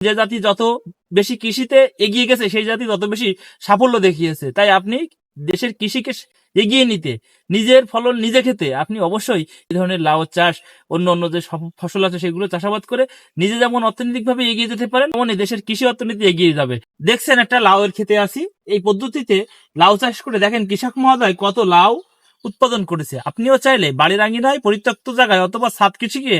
যে জাতি যত বেশি কৃষিতে এগিয়ে গেছে, সেই জাতি তত বেশি সাফল্য দেখিয়েছে। তাই আপনি দেশের কৃষিকে এগিয়ে নিতে, নিজের ফলন নিজে খেতে, আপনি অবশ্যই এই ধরনের লাউ চাষ, অন্য অন্য যে ফসল আছে সেগুলো চাষাবাদ করে নিজে যেমন অর্থনৈতিকভাবে এগিয়ে যেতে পারেন, তেমনই দেশের কৃষি অর্থনীতি এগিয়ে যাবে। দেখছেন একটা লাউয়ের খেতে আসি এই পদ্ধতিতে লাউ চাষ করে দেখেন কৃষক মহোদয় কত লাউ উৎপাদন করেছে। আপনিও চাইলে বাড়ির আঙিনায় পরিত্যক্ত জায়গায় অথবা সাত কৃষিকে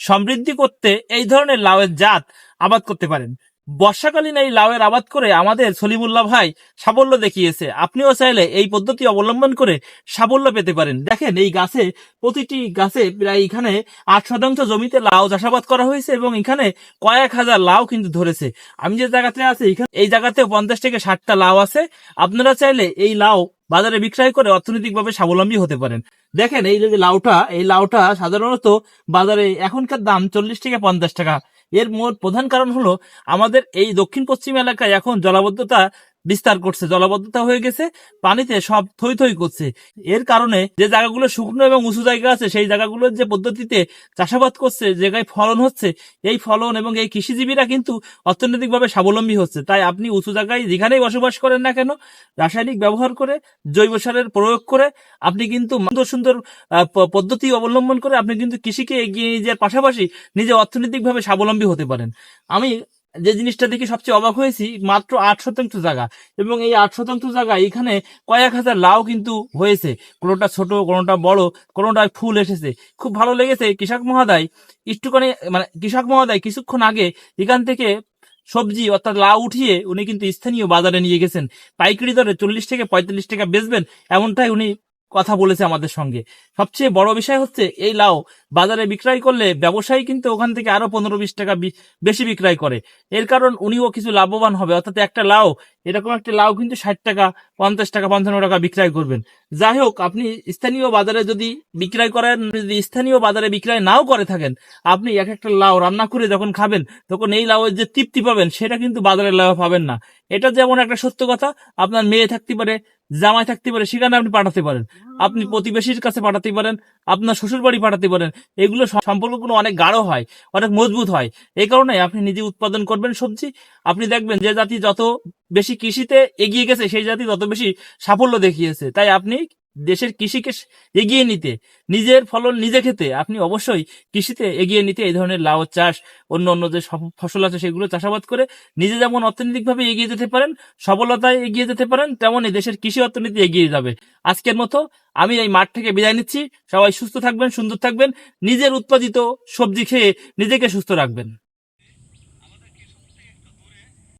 সমৃদ্ধি করতে এই ধরনের লাউয়ের জাত আবাদ করতে পারেন। বর্ষাকালীন এই লাউয়ের আবাদ করে আমাদের সলিমুল্লাহ ভাই সাফল্য দেখিয়েছে। আপনিও চাইলে এই পদ্ধতি অবলম্বন করে সাফল্য পেতে পারেন। দেখেন, এই গাছে, প্রতিটি গাছে প্রায় এখানে আট শতাংশ জমিতে লাউ চাষাবাদ করা হয়েছে এবং এখানে কয়েক হাজার লাউ কিন্তু ধরেছে। আমি যে জায়গাতে আছি, এখানে এই জায়গাতেও পঞ্চাশ থেকে ষাটটা লাউ আছে। আপনারা চাইলে এই লাউ বাজারে বিক্রয় করে অর্থনৈতিকভাবে স্বাবলম্বী হতে পারেন। দেখেন, এই যে লাউটা, এই লাউটা সাধারণত বাজারে এখনকার দাম চল্লিশ থেকে পঞ্চাশ টাকা। এর মোট প্রধান কারণ হলো আমাদের এই দক্ষিণ পশ্চিম এলাকায় এখন জলাবদ্ধতা বিস্তার করছে, জলাবদ্ধতা হয়ে গেছে, পানিতে সব থই থই করছে। এর কারণে যে জায়গাগুলো শুকনো এবং উঁচু জায়গা আছে, সেই জায়গাগুলোর যে পদ্ধতিতে চাষাবাদ করছে জায়গায় ফলন হচ্ছে, এই ফলন এবং এই কৃষিজীবীরা কিন্তু অর্থনৈতিকভাবে স্বাবলম্বী হচ্ছে। তাই আপনি উঁচু জায়গায় যেখানেই বসবাস করেন না কেন, রাসায়নিক ব্যবহার করে, জৈব সারের প্রয়োগ করে, আপনি কিন্তু সুন্দর সুন্দর পদ্ধতি অবলম্বন করে আপনি কিন্তু কৃষিকে এগিয়ে নিয়ে যাওয়ার পাশাপাশি নিজে অর্থনৈতিকভাবে স্বাবলম্বী হতে পারেন। আমি যে জিনিসটা দেখে সবচেয়ে অবাক হয়েছি, মাত্র আট শতাংশ জায়গা। এবং এই আট শতাংশ জায়গা, এখানে কয়েক হাজার লাউ কিন্তু হয়েছে। কোনোটা ছোট, কোনোটা বড় কোনোটায় ফুল এসেছে। খুব ভালো লেগেছে কৃষক মহোদয়। একটুখানি মানে কৃষক মহোদয় কিছুক্ষণ আগে এখান থেকে সবজি, অর্থাৎ লাউ উঠিয়ে উনি কিন্তু স্থানীয় বাজারে নিয়ে গেছেন। পাইকারি দরে চল্লিশ থেকে পঁয়তাল্লিশ টাকা বেচবেন, এমনটাই উনি কথা বলেছে আমাদের সঙ্গে। সবচেয়ে বড় বিষয় হচ্ছে, এই লাউ বাজারে বিক্রয় করলে ব্যবসায়ী কিন্তু ওখান থেকে আরও পনেরো বিশ টাকা বেশি বিক্রয় করে। এর কারণ উনিও কিছু লাভবান হবে। অর্থাৎ একটা লাউ, এরকম একটা লাউ কিন্তু ষাট টাকা, পঞ্চাশ টাকা, পঞ্চান্ন টাকা বিক্রয় করবেন। যাই হোক, আপনি স্থানীয় বাজারে যদি বিক্রয় করেন যদি স্থানীয় বাজারে বিক্রয় নাও করে থাকেন, আপনি এক একটা লাউ রান্না করে যখন খাবেন, তখন এই লাউয়ের যে তৃপ্তি পাবেন, সেটা কিন্তু বাজারের লাউ পাবেন না। এটা যেমন একটা সত্য কথা, আপনার মেয়ে থাকতে পারে জামাই থাকতে পারে সেখানে আপনি পাঠাতে পারেন। আপনি প্রতিবেশীর কাছে পাঠাতে পারেন আপনার শ্বশুর বাড়ি পাঠাতে পারেন। এগুলো সম্পর্কগুলো অনেক গাঢ় হয় অনেক মজবুত হয়। এই কারণে আপনি নিজে উৎপাদন করবেন সবজি। আপনি দেখবেন যে জাতি যত বেশি কৃষিতে এগিয়ে গেছে সেই জাতি তত বেশি সাফল্য দেখিয়েছে। তাই আপনি দেশের কৃষিকে এগিয়ে নিতে, নিজের ফলন নিজে খেতে, আপনি অবশ্যই কৃষিতে এগিয়ে নিতে এই ধরনের লাউ চাষ, অন্য অন্য যে ফসল আছে সেগুলো চাষাবাদ করে নিজে যেমন অর্থনৈতিকভাবে এগিয়ে যেতে পারেন সফলতায় এগিয়ে যেতে পারেন, তেমনই দেশের কৃষি অর্থনীতি এগিয়ে যাবে। আজকের মতো আমি এই মাঠ থেকে বিদায় নিচ্ছি। সবাই সুস্থ থাকবেন, সুন্দর থাকবেন, নিজের উৎপাদিত সবজি খেয়ে নিজেকে সুস্থ রাখবেন।